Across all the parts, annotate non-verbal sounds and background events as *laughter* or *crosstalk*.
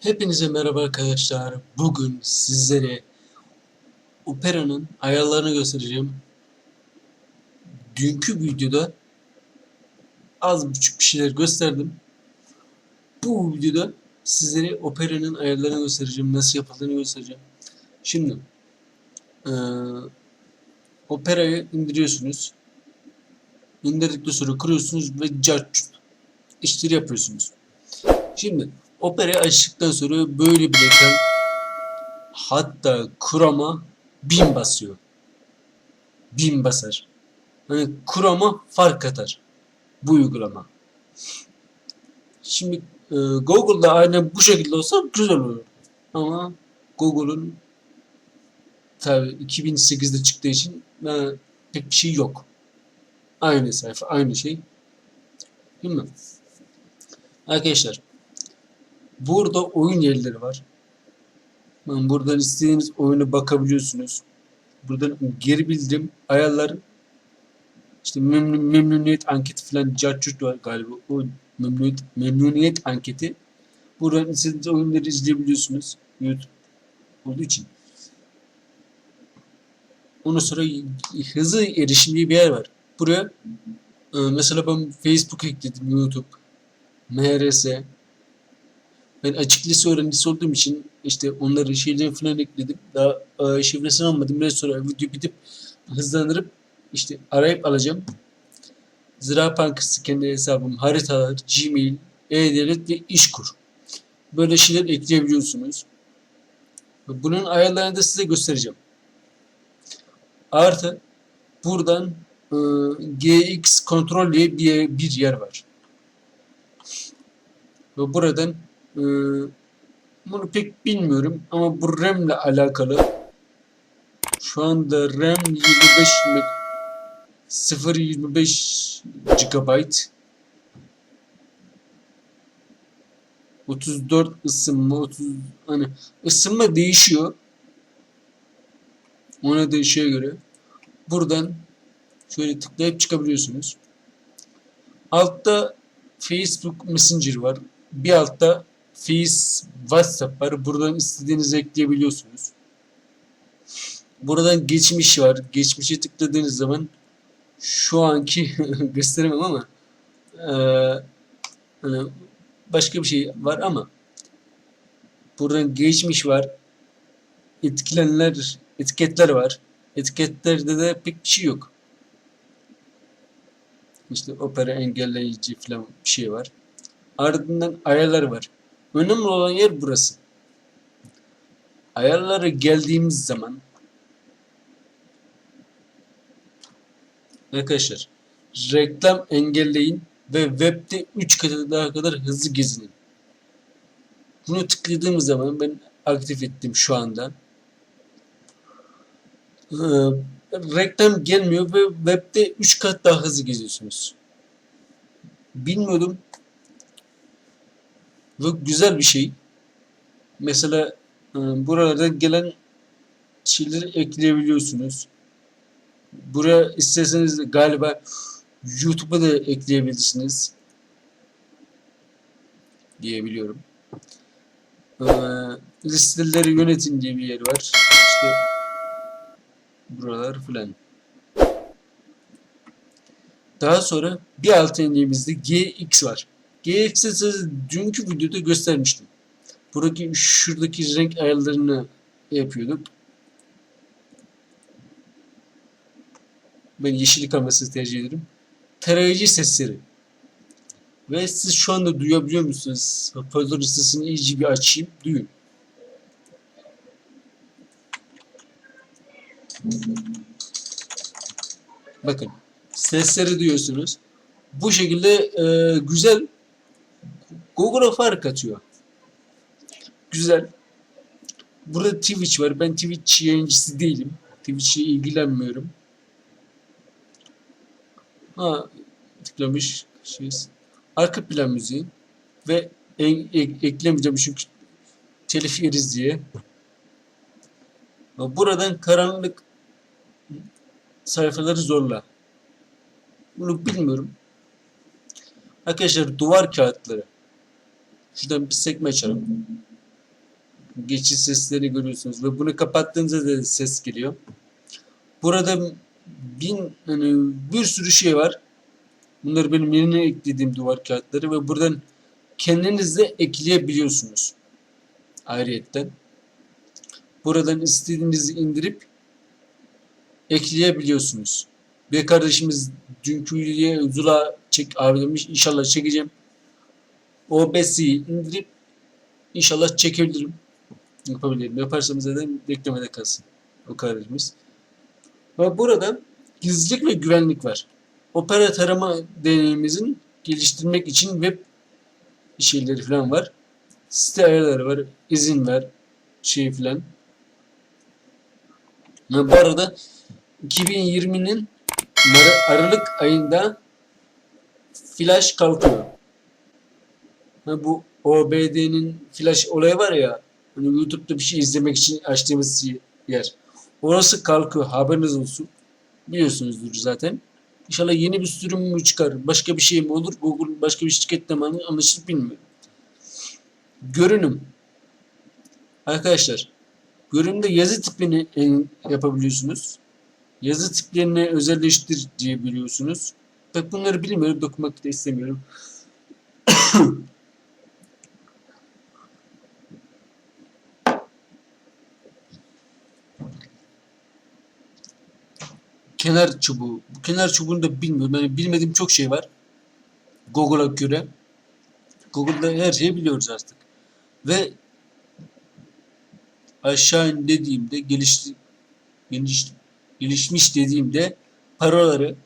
Hepinize merhaba arkadaşlar. Bugün sizlere Opera'nın ayarlarını göstereceğim. Dünkü videoda az buçuk bir şeyler gösterdim. Bu videoda sizlere Opera'nın ayarlarını göstereceğim. Nasıl yapıldığını göstereceğim. Şimdi eee Opera'yı indiriyorsunuz. İndirdikten sonra kuruyorsunuz ve cart işleri yapıyorsunuz. Şimdi Opera'yı açtıktan sonra böyle bir ekran hatta Chrome'a bin basıyor. Bin basar. Hani Chrome'a fark atar. Bu uygulama. Şimdi e, Google'da aynen bu şekilde olsa güzel olur. Ama Google'un tabi 2008'de çıktığı için e, pek bir şey yok. Aynı sayfa, aynı şey. Değil mi? Arkadaşlar Burada oyun yerleri var. Yani buradan istediğiniz oyuna bakabiliyorsunuz. Buradan geri bildirim, ayarlar, işte memnun, memnuniyet anketi falan carçurt var galiba. O memnuniyet, memnuniyet anketi. Buradan istediğiniz oyunları izleyebiliyorsunuz. YouTube olduğu için. Ondan sonra hızlı erişim diye bir yer var. Buraya e, mesela ben Facebook ekledim, YouTube, MRS, ben açık lise öğrencisi olduğum için işte onları şeyleri falan ekledim. Daha e, şifresini almadım. Biraz sonra video bitip hızlandırıp işte arayıp alacağım. Zira Bankası kendi hesabım, haritalar, Gmail, e-devlet ve işkur. Böyle şeyler ekleyebiliyorsunuz. Bunun ayarlarını da size göstereceğim. Artı buradan e, GX kontrol diye bir, bir yer var. Ve buradan ee, bunu pek bilmiyorum ama bu RAM ile alakalı. Şu anda RAM 25 0.25 GB 34 ısınma 30 hani ısınma değişiyor. Ona değişiyor göre. Buradan şöyle tıklayıp çıkabiliyorsunuz. Altta Facebook Messenger var. Bir altta Face, WhatsApp var. Buradan istediğinizi ekleyebiliyorsunuz. Buradan geçmiş var. Geçmişe tıkladığınız zaman şu anki *laughs* gösteremem ama e, başka bir şey var ama buradan geçmiş var. Etkilenenler, etiketler var. Etiketlerde de pek bir şey yok. İşte opera engelleyici falan bir şey var. Ardından ayarlar var. Önemli olan yer burası. Ayarlara geldiğimiz zaman arkadaşlar reklam engelleyin ve webde 3 katı daha kadar hızlı gezinin. Bunu tıkladığımız zaman ben aktif ettim şu anda. Ee, reklam gelmiyor ve webde 3 kat daha hızlı geziyorsunuz. Bilmiyordum ve güzel bir şey. Mesela e, buralarda gelen şeyleri ekleyebiliyorsunuz. Buraya isterseniz galiba YouTube'a da ekleyebilirsiniz diyebiliyorum. Ee, listeleri yönetin diye bir yer var. İşte buralar filan. Daha sonra bir alt indiğimizde GX var. Size dünkü videoda göstermiştim. Buradaki şuradaki renk ayarlarını yapıyorduk. Ben yeşil kamerası tercih ederim. Tarayıcı sesleri. Ve siz şu anda duyabiliyor musunuz? Hoparlör sesini iyice bir açayım. Duyun. Bakın. Sesleri duyuyorsunuz. Bu şekilde e, güzel Google'a fark atıyor. Güzel. Burada Twitch var. Ben Twitch yayıncısı değilim. Twitch'le ilgilenmiyorum. Ha tıklamış şey. Arka plan müziği ve ek, ek, eklemeyeceğim çünkü telif yeriz diye. Buradan karanlık sayfaları zorla. Bunu bilmiyorum. Arkadaşlar duvar kağıtları. Şuradan bir sekme açalım. geçiş sesleri görüyorsunuz ve bunu kapattığınızda da ses geliyor. Burada bin hani bir sürü şey var. Bunları benim yerine eklediğim duvar kağıtları ve buradan kendiniz de ekleyebiliyorsunuz. Ayrıyetten. Buradan istediğinizi indirip ekleyebiliyorsunuz. Bir kardeşimiz dünkü videoya Zula çek abi demiş. İnşallah çekeceğim. OBS'yi indirip inşallah çekebilirim. Yapabilirim. Yaparsam zaten beklemede kalsın. O kardeşimiz. Ve burada gizlilik ve güvenlik var. Opera tarama deneyimimizin geliştirmek için web şeyleri falan var. Site ayarları var. izin ver. Şey falan. Ve bu arada 2020'nin Mar- Aralık ayında Flash kalkıyor. Ha, bu OBD'nin Flash olayı var ya hani YouTube'da bir şey izlemek için açtığımız yer. Orası kalkıyor. Haberiniz olsun. Biliyorsunuzdur zaten. İnşallah yeni bir sürüm mü çıkar? Başka bir şey mi olur? Google başka bir şirketle mi anlaşır bilmiyorum. Görünüm. Arkadaşlar görünümde yazı tipini e, yapabiliyorsunuz. Yazı tiplerini özelleştir diyebiliyorsunuz. Bak bunları bilmiyorum. Dokunmak da istemiyorum. Kenar çubuğu. Bu kenar çubuğunu da bilmiyorum. Yani bilmediğim çok şey var. Google'a göre. Google'da her şeyi biliyoruz artık. Ve aşağı in dediğimde gelişti, geliş, gelişmiş dediğimde parolaları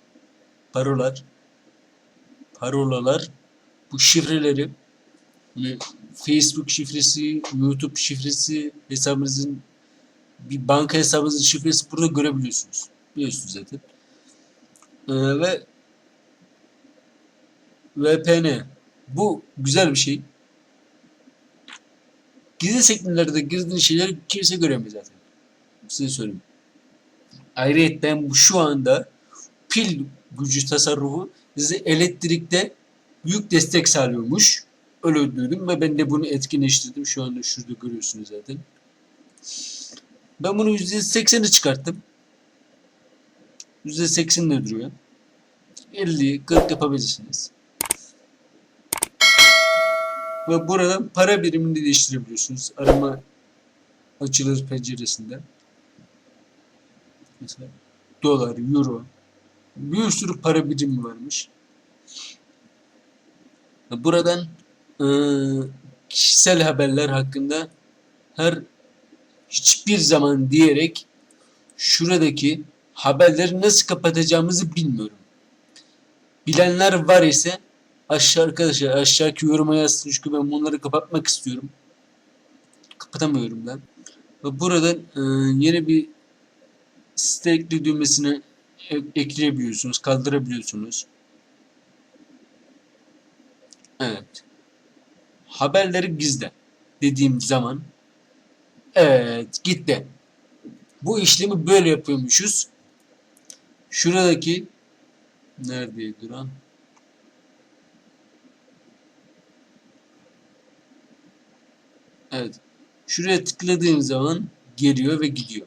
parolar parolalar bu şifreleri yani Facebook şifresi, YouTube şifresi, hesabınızın bir banka hesabınızın şifresi burada görebiliyorsunuz. Biliyorsunuz zaten. Ee, ve VPN. Bu güzel bir şey. Gizli sekmelerde girdiğin şeyleri kimse göremiyor zaten. Size söyleyeyim. Ayrıca şu anda pil gücü tasarrufu size elektrikte büyük destek sağlıyormuş. Öyle duydum ve ben de bunu etkinleştirdim. Şu anda şurada görüyorsunuz zaten. Ben bunu %80'e çıkarttım. %80 de duruyor. 50, 40 yapabilirsiniz. Ve buradan para birimini değiştirebiliyorsunuz. Arama açılır penceresinde. Mesela dolar, euro. Bir sürü para birimi varmış. Buradan e, kişisel haberler hakkında her hiçbir zaman diyerek şuradaki haberleri nasıl kapatacağımızı bilmiyorum. Bilenler var ise aşağı arkadaşlar aşağıki yoruma yazsın çünkü ben bunları kapatmak istiyorum. Kapatamıyorum ben. Ve buradan e, yeni bir site ekle düğmesine ekleyebiliyorsunuz, kaldırabiliyorsunuz. Evet. Haberleri gizle dediğim zaman evet gitti. Bu işlemi böyle yapıyormuşuz. Şuradaki neredeydi duran? Evet. Şuraya tıkladığım zaman geliyor ve gidiyor.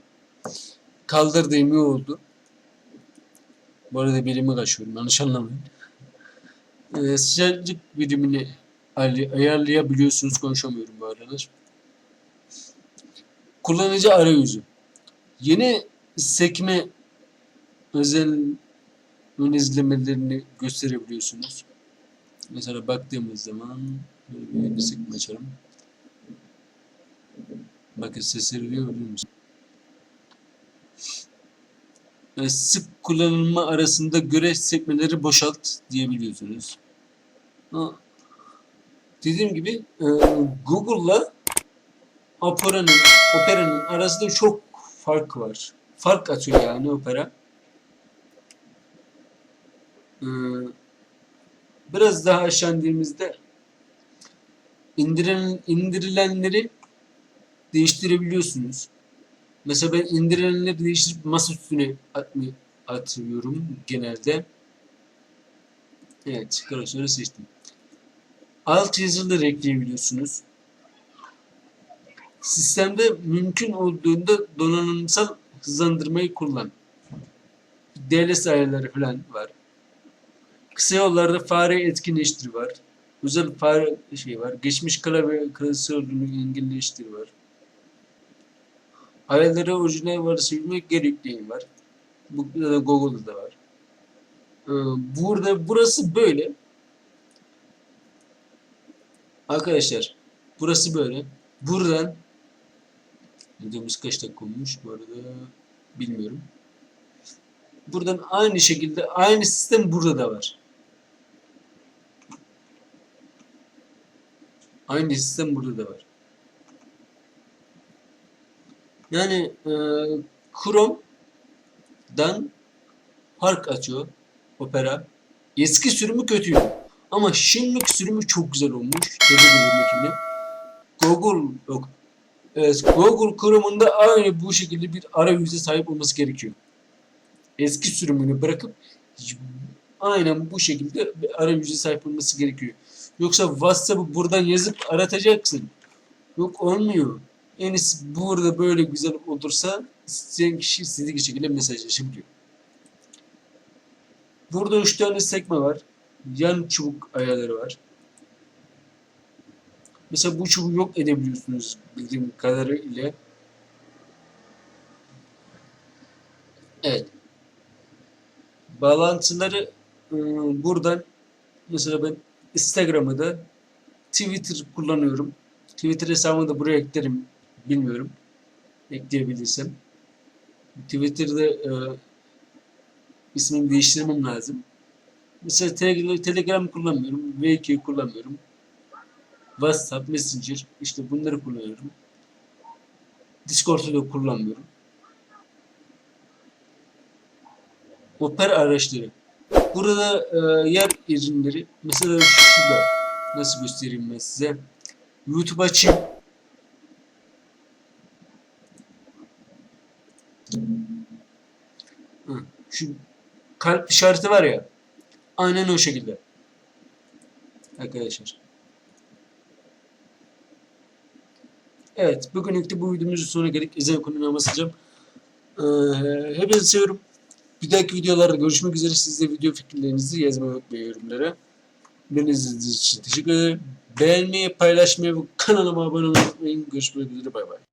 Kaldırdığım iyi oldu. Bu arada birimi kaçıyorum. Yanlış anlamayın. Ee, sıcaklık birimini ay- ayarlayabiliyorsunuz. Konuşamıyorum bu aralar. Kullanıcı arayüzü. Yeni sekme özel ön izlemelerini gösterebiliyorsunuz. Mesela baktığımız zaman böyle bir sekme açalım. Bakın sesleri duyuyor musunuz? E, sık kullanılma arasında göre sekmeleri boşalt diyebiliyorsunuz. Ha, Dediğim gibi e, Google'la Opera'nın Opera'nın arasında çok fark var. Fark atıyor yani Opera. E, biraz daha aşağı indiğimizde indiren, indirilenleri değiştirebiliyorsunuz. Mesela ben indirilenleri değiştirip masa üstüne atıyorum genelde. Evet, klasörü seçtim. Alt yazıları ekleyebiliyorsunuz. Sistemde mümkün olduğunda donanımsal hızlandırmayı kullan. DLS ayarları falan var. Kısa yollarda fare etkinleştir var. Özel fare şey var. Geçmiş klavye klasörünü engelleştir var. Ayarları orijinal varsayılmak gerektiği var. Bu da Google'da da var. Ee, Burada burası böyle. Arkadaşlar burası böyle. Buradan videomuz kaç dakika olmuş bu arada bilmiyorum. Buradan aynı şekilde aynı sistem burada da var. Aynı sistem burada da var. Yani e, Chrome'dan fark atıyor Opera. Eski sürümü kötüydü. Ama şimdiki sürümü çok güzel olmuş. Google yok. Evet, Google Chrome'un da aynı bu şekilde bir arayüze sahip olması gerekiyor. Eski sürümünü bırakıp aynen bu şekilde bir arayüze sahip olması gerekiyor. Yoksa WhatsApp'ı buradan yazıp aratacaksın. Yok olmuyor. En iyisi burada böyle güzel olursa isteyen kişi istediği şekilde mesajlaşabiliyor. Burada üç tane sekme var. Yan çubuk ayarları var. Mesela bu çubuğu yok edebiliyorsunuz bildiğim kadarıyla. Evet. Bağlantıları ıı, buradan mesela ben Instagram'ı da Twitter kullanıyorum. Twitter hesabımı da buraya eklerim. Bilmiyorum. Ekleyebilirsem. Twitter'da e, ismimi değiştirmem lazım. Mesela Telegram, kullanmıyorum. V2 kullanmıyorum. WhatsApp, Messenger işte bunları kullanıyorum. Discord'u da kullanmıyorum. Opera araçları. Burada e, yer ürünleri mesela şurada nasıl göstereyim ben size. YouTube açayım. Şu kalp işareti var ya. Aynen o şekilde. Arkadaşlar. Evet, bugünlük de bu videomuzun sonuna geldik. İzleme konuna basacağım. Ee, hepinizi seviyorum. Bir dahaki videolarda görüşmek üzere. Siz de video fikirlerinizi yazmayı unutmayın yorumlara. Beni izlediğiniz için teşekkür ederim. Beğenmeyi, paylaşmayı ve kanalıma abone olmayı unutmayın. Görüşmek üzere. Bay bay.